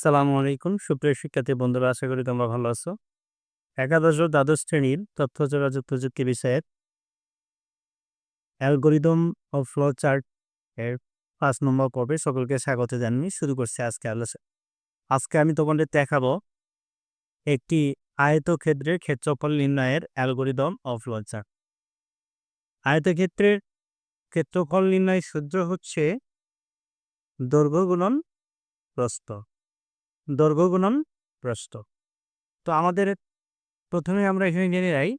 আসসালামু আলাইকুম। সুপ্রিয় শিক্ষার্থী বন্ধুরা, আশা করি তোমরা ভালো আছো। একাদশ ও দ্বাদশ শ্রেণির তথ্য যোগাযোগ প্রযুক্তি বিষয়ের অ্যালগোরিদম ও ফ্লো চার্ট এর পাঁচ নম্বর পর্বে সকলকে স্বাগত জানিয়ে শুরু করছি আজকে আলোচনা। আজকে আমি তোমাদের দেখাবো একটি আয়তক্ষেত্রের ক্ষেত্রফল নির্ণয়ের অ্যালগোরিদম ও ফ্লো চার্ট। আয়তক্ষেত্রের ক্ষেত্রফল নির্ণয় সূত্র হচ্ছে দৈর্ঘ্য গুণন প্রস্থ। দৈর্ঘ্য গুণন প্রস্থ। তো আমাদের প্রথমে আমরা এখানে জেনে যাই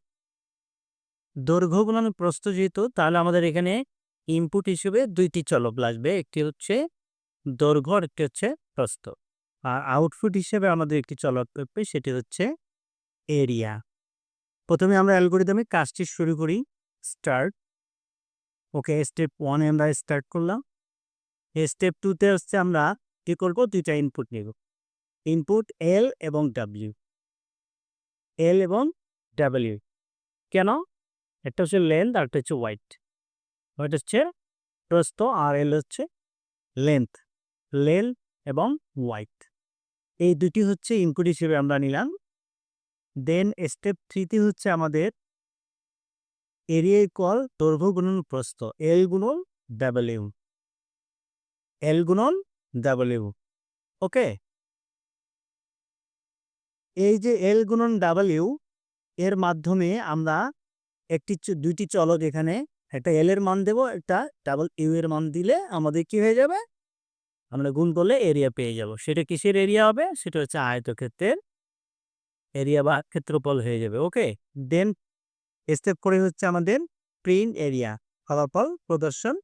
দৈর্ঘ্য গুণন প্রস্থ যেহেতু, তাহলে আমাদের এখানে ইনপুট হিসেবে দুইটি চলক লাগবে একটি হচ্ছে দৈর্ঘ্য আর একটি হচ্ছে প্রস্থ। আর আউটপুট হিসেবে আমাদের একটি চলক থাকবে, সেটি হচ্ছে এরিয়া প্রথমে আমরা অ্যালগোরিদমে কাজটি শুরু করি স্টার্ট ওকে স্টেপ ওয়ানে আমরা স্টার্ট করলাম। স্টেপ টুতে হচ্ছে আমরা কী করব? দুইটা ইনপুট নেব। ইনপুট এল এবং ডাব্লিউ এল এবং ডাব্লিউ কেন? একটা হচ্ছে লেন্থ আর একটা হচ্ছে হোয়াইট হোয়াইট হচ্ছে প্রস্থ আর এল হচ্ছে লেন্থ লেল এবং হোয়াইট এই দুটি হচ্ছে ইনপুট হিসেবে আমরা নিলাম। দেন স্টেপ থ্রিতে হচ্ছে আমাদের এরিয়া ইকুয়াল দৈর্ঘ্য গুণন প্রস্থ এল গুণন ডাব্লিউ এল গুণন ডাব্লিউ ওকে এই যে এল গুণন ডাব্লিউ এর মাধ্যমে আমরা একটি দুইটি চলক এখানে, একটা এল এর মান দেব, একটা ডাবল ইউ এর মান দিলে আমাদের কি হয়ে যাবে? আমরা গুণ করলে এরিয়া পেয়ে যাব। সেটা কিসের এরিয়া হবে? সেটা হচ্ছে আয়তক্ষেত্রের এরিয়া বা ক্ষেত্রফল হয়ে যাবে ওকে দেন স্টেপ করে হচ্ছে আমাদের প্রিন্ট এরিয়া ফলাফল প্রদর্শন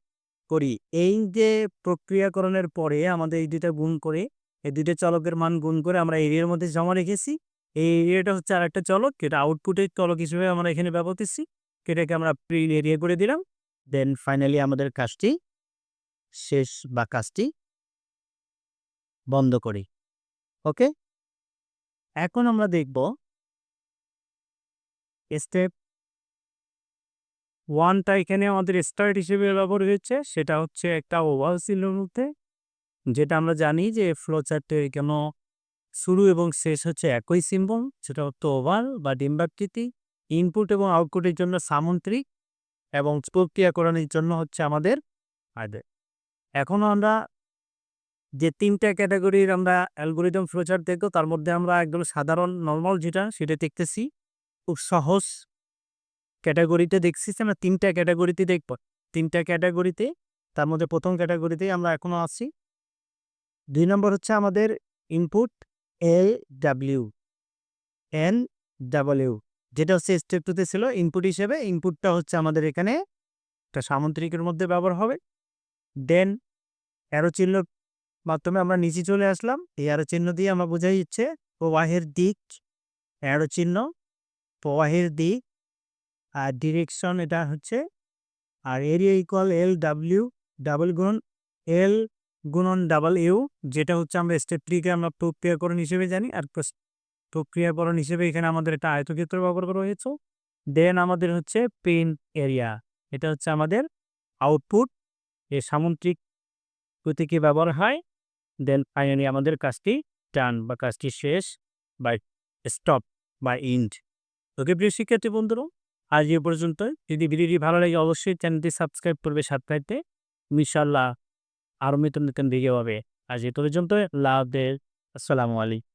করি। এই যে প্রক্রিয়াকরণের পরে আমাদের এই দুইটা গুণ করে এই দুইটা চলকের মান গুণ করে আমরা এরিয়ার মধ্যে জমা রেখেছি। এই এরিয়াটা হচ্ছে আর একটা চলক, এটা আউটপুটের চলক হিসেবে আমরা এখানে ব্যবহার করছি। এটাকে আমরা প্রিন্ট এরিয়া করে দিলাম। দেন ফাইনালি আমাদের কাজটি শেষ বা কাজটি বন্ধ করি। ওকে? এখন আমরা দেখব স্টেপ ওয়ানটা এখানে আমাদের স্টার্ট হিসেবে ব্যবহার হয়েছে। সেটা হচ্ছে একটা ওভাল সিলের মধ্যে। যেটা আমরা জানি যে ফ্লো চার্টে কেন শুরু এবং শেষ হচ্ছে একই সিম্বল সেটা হচ্ছে ওভাল বা ডিম্বাকৃতি ইনপুট এবং আউটপুটের জন্য সামন্ত্রিক এবং প্রক্রিয়াকরণের জন্য হচ্ছে আমাদের আদে এখনও আমরা যে তিনটা ক্যাটাগরির আমরা অ্যালগোরিদম ফ্লোচার্ট দেখব, তার মধ্যে আমরা একদম সাধারণ নর্মাল যেটা, সেটা দেখতেছি। খুব সহজ ক্যাটাগরিতে দেখছি আমরা তিনটা ক্যাটাগরিতে দেখব। তিনটা ক্যাটাগরিতে তার মধ্যে প্রথম ক্যাটাগরিতেই আমরা এখনও আছি। দুই নম্বর হচ্ছে আমাদের input L W N W যেটা হচ্ছে স্টেপ টুতে ছিল ইনপুট হিসেবে। ইনপুটটা হচ্ছে আমাদের এখানে একটা সামন্ত্রিকের মধ্যে ব্যবহার হবে। দেন অ্যারো চিহ্ন মাধ্যমে আমরা নিচে চলে আসলাম। এই অ্যারো চিহ্ন দিয়ে আমরা বোঝাই যাচ্ছে প্রবাহের দিক অ্যারো চিহ্ন, প্রবাহের দিক আর ডিরেকশন এটা হচ্ছে, আর area equal L W double গুণন এল গুণন ডাবল ইউ যেটা হচ্ছে আমরা স্টেপ থ্রিকে আমরা প্রক্রিয়াকরণ হিসেবে জানি, আর প্রক্রিয়াকরণ হিসেবে এখানে আমাদের একটা আয়তক্ষেত্র ব্যবহার করা হয়েছে। দেন আমাদের হচ্ছে পেন এরিয়া এটা হচ্ছে আমাদের আউটপুট এর সামুদ্রিক প্রতীকে ব্যবহার হয়। দেন ফাইনালি আমাদের কাজটি টান বা কাজটি শেষ বা স্টপ বা ইন্ড ওকে প্রিয় শিক্ষার্থী বন্ধুরা, আজ এ পর্যন্ত যদি ভিডিওটি ভালো লাগে, অবশ্যই চ্যানেলটি সাবস্ক্রাইব করবে সাবস্ক্রাইবতে ইনশাল্লাহ আরও নতুন নতুন ভিডিও হবে আজ এ পর্যন্ত লাভ দে আসসালামু আলাইকুম।